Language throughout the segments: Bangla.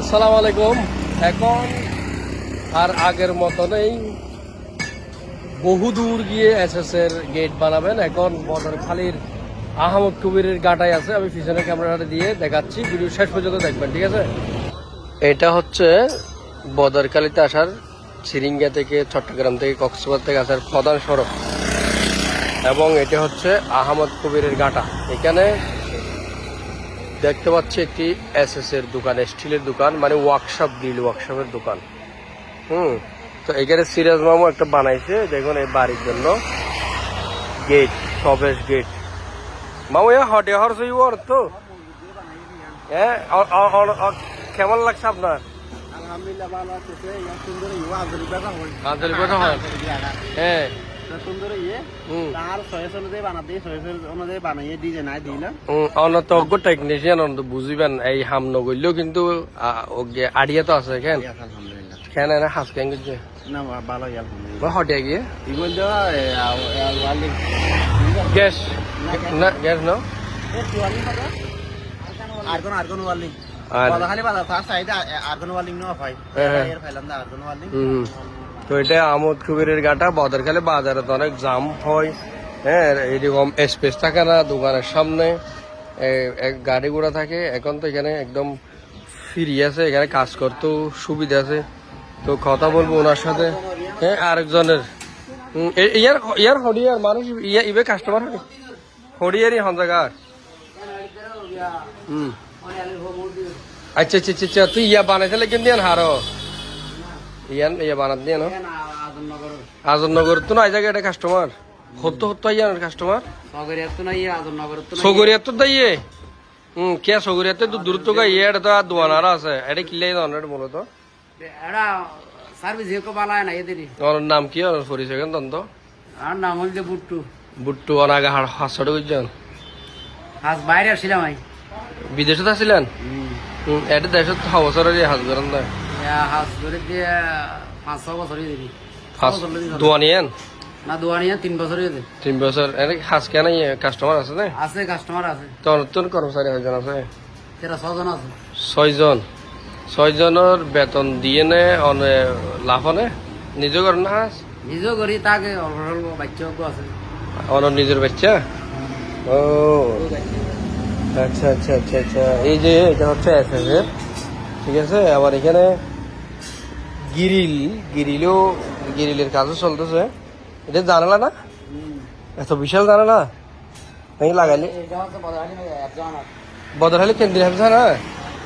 আসসালামু আলাইকুম। এখন আর আগের মতো নেই। বহু দূর গিয়ে এসএস এর গেট বানাবেন। এখন বদরখালির আহমদ কবিরের গাটাই আছে। আমি পিছনে ক্যামেরাটা দিয়ে দেখাচ্ছি। ভিডিও শেষ পর্যন্ত দেখবেন, ঠিক আছে? এটা হচ্ছে বদরখালিতে আসার সিরিঙ্গা থেকে চট্টগ্রাম থেকে কক্সবাজার থেকে আসার প্রধান সড়ক। এবং এটা হচ্ছে আহমদ কবিরের গাটা। এখানে দেখতে পাচ্ছি একটি এসএস এর দোকান স্টিলের দোকান মানে ওয়ার্কশপ গ্রিল ওয়ার্কশপের দোকান। হুম তো এখানে সিরাজ মামু একটা বানাইছে দেখুন এই বাড়ির জন্য। গেট প্রবেশ গেট মামু এ হটে হর সই ওর তো। হ্যাঁ কেমন লাগছে আপনার? আলহামদুলিল্লাহ ভালো আছে হ্যাঁ। সুন্দর ইয়ে তার সয়েস অনুযায়ী বানাতে সয়েস অনুযায়ী বানাইয়ে ডিজাইন আই দিই না? অনতজ্ঞ টেকনিশিয়ান অন্ত বুঝিবেন এই হাম নগরলেও কিন্তু আড়িয়া তো আছে কেন কেন এনে হাস কেন করছে না ভালো আলহামদুলিল্লাহ। হটিয়া গিয়ে? ইগুল দেওয়া গ্যাস? না গ্যাস না আর কোন আর কোন ওয়ালি আর। খালি বাদা তার সাইডে আর কোন ওয়ালি নো হ্যাঁ, হ্যাঁ। এর ফাইলাম দা আর কোন ওয়ালি তো এটা আমোদ কুবিরের গাটা বদরখালে বাজারে তো অনেক জাম হয়। হ্যাঁ এরকম স্পেস থাকে না দোকানের সামনে। গাড়ি ঘোড়া থাকে এখন তো এখানে একদম ফ্রি আছে এখানে কাজ করতেও সুবিধা আছে। তো কথা বলব ওনার সাথে। হ্যাঁ আরেকজনের। ইয়ার ইয়ার হরিয়ার মানুষ ইয়া ইবে কাস্টমার হরি? হরিয়ারই হন জায়গার হুম। আচ্ছা আচ্ছা আচ্ছা, আচ্ছা তুই ইয়া বানাইছিলে কিন্তু হারো? ইয়ান ইয়া বানাত দিয়ে না? আজননগর তো না জায়গা এটা কাস্টমার হত হত ইয়ান কাস্টমার সগরিয়া তো নাই আজনগর তো সগরিয়া তো দাইয়ে হুম কে সগরিয়াতে তো দূর তো গা ইয়ে এটা তো দোয়ানারা আছে। এটা কিলাই দাও এটা মূলত এরা সার্ভিস হেকো বালা না এদেরই ওর নাম কি ওর পরিচয় কেন তন্ত আর নাম হইলে বুট্টু। বুট্টু অনাগা হাড় হাসড়ে বুঝছেন আজ বাইরে আসছিলাম আমি বিদেশে আছিলেন? হুম এটা হাজ করেন না হাজ ধরে দিয়ে পাঁচ ছ না তিন তিন বছর এনে কেন কাস্টমার আছে না? আছে কাস্টমার আছে। তো নতুন কর্মচারী একজন আছে? তেরো ছজন আছে। ছয়জন। ছয়জনের বেতন দিয়ে নে অনে লাভ নে নিজে করেন না হাঁস করি তাকে অল্প অল্প বাচ্চাও আছে। অনর নিজের বাচ্চা ও আচ্ছা আচ্ছা আচ্ছা আচ্ছা। এই যে এটা হচ্ছে ঠিক আছে? আবার এখানে গিরিল, গিরিলও গিরিলের কাজও চলতেছে। এটা জানালা না? এত বিশাল জানালা। নাকি লাগাইলে? আছে বদরহালি কেন্দ্রীয় হাফজা না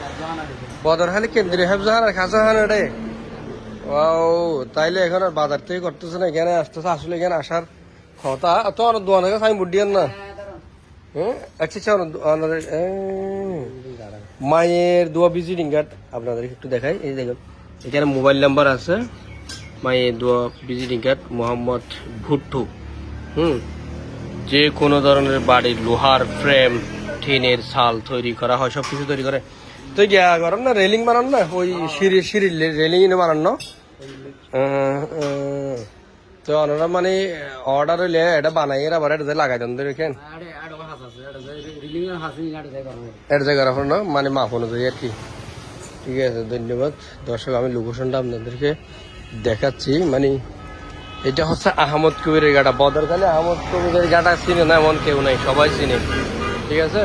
একজন আছে বদরহালি কেন্দ্রীয় হাফজা না খাসা হান এটাই ও তাইলে এখন আর বাজার থেকে করতেছে না, এখানে আসতেছে, আসলে এখানে আসার কথা তো অনেক দোয়ান থেকে সাইন বুডিয়ান না। হ্যাঁ আচ্ছা আচ্ছা মায়ের দোয়া ভিজিটিং কার্ড আপনাদের একটু দেখাই, এই দেখুন। এখানে মোবাইল নাম্বার আছে। মায়ের দোয়া ভিজিটিং কার্ড মোহাম্মদ ভুট্টু। হুম? যে কোনো ধরনের বাড়ির লোহার ফ্রেম টিনের ছাল তৈরি করা হয় সব কিছু তৈরি করে। তো গিয়া করেন না রেলিং বানান না? ওই সিঁড়ি সিঁড়ি রেলিং বানান না। তো ওনারা মানে অর্ডার হইলে এটা বানাই আবার এটা লাগাই দেন দেখেন এটা রিলিং এর হাসি এটা যাই করব এটা জায়গার আপনার না? মানে মাপ অনুযায়ী আর কি। ঠিক আছে, ধন্যবাদ। দর্শক, আমি লোকেশনটা আপনাদেরকে দেখাচ্ছি। মানে এটা হচ্ছে আহমদ কবিরের গাটা বদরকালে আহমদ কবিরের গাটা চিনে না এমন কেউ নাই, সবাই চিনে। ঠিক আছে?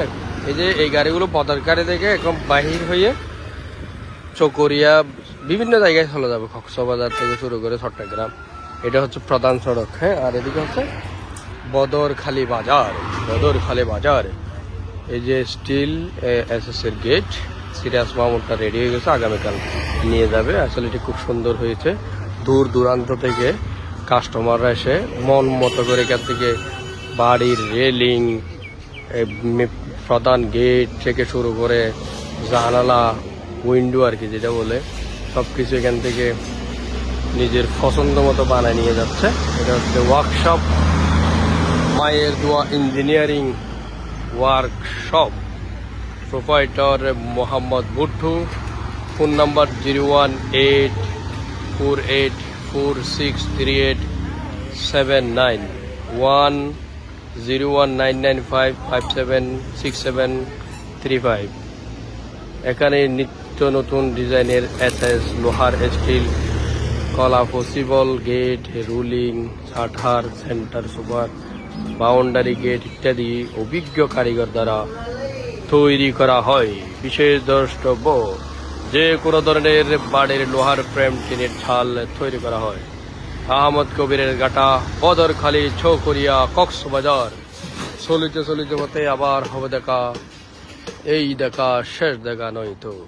এই যে এই গাড়িগুলো বদরকারি থেকে একদম বাহির হয়ে চকরিয়া বিভিন্ন জায়গায় চলে যাবে, কক্সবাজার থেকে শুরু করে চট্টগ্রাম। এটা হচ্ছে প্রধান সড়ক হ্যাঁ? আর এদিকে হচ্ছে বদরখালি বাজার বদরখালি বাজার। এই যে স্টিল এসএস এর গেট সিরিয়াস মামুরটা রেডি হয়ে গেছে, আগামীকাল নিয়ে যাবে। আসলে এটি খুব সুন্দর হয়েছে। দূর দূরান্ত থেকে কাস্টমাররা এসে মন মতো করে এখান থেকে বাড়ির রেলিং প্রধান গেট থেকে শুরু করে জানালা উইন্ডো আর কি যেটা বলে সব কিছু এখান থেকে নিজের পছন্দ মতো বানায় নিয়ে যাচ্ছে। এটা হচ্ছে ওয়ার্কশপ মায়ের দোয়া engineering workshop proprietor Mohammad Bhuttu phone number zero one eight four eight four six three eight seven nine one zero one nine nine five five seven six seven three five. এখানে নিত্য নতুন ডিজাইনের এসএস, লোহার steel, collapsible gate rolling shutter centre super boundary gate ইত্যাদি অভিজ্ঞ কারিগর দ্বারা তৈরি করা হয়। বিশেষ দ্রষ্টব্য, যে কোনো ধরনের বাড়ির লোহার ফ্রেম, টিনের ছাল তৈরি করা হয়। আহমদ কবিরের গাটা বদরখালি ছৌকরিয়া কক্সবাজার। চলিতে চলিতে মতে আবার হবে দেখা। এই দেখা শেষ দেখা নয় তো।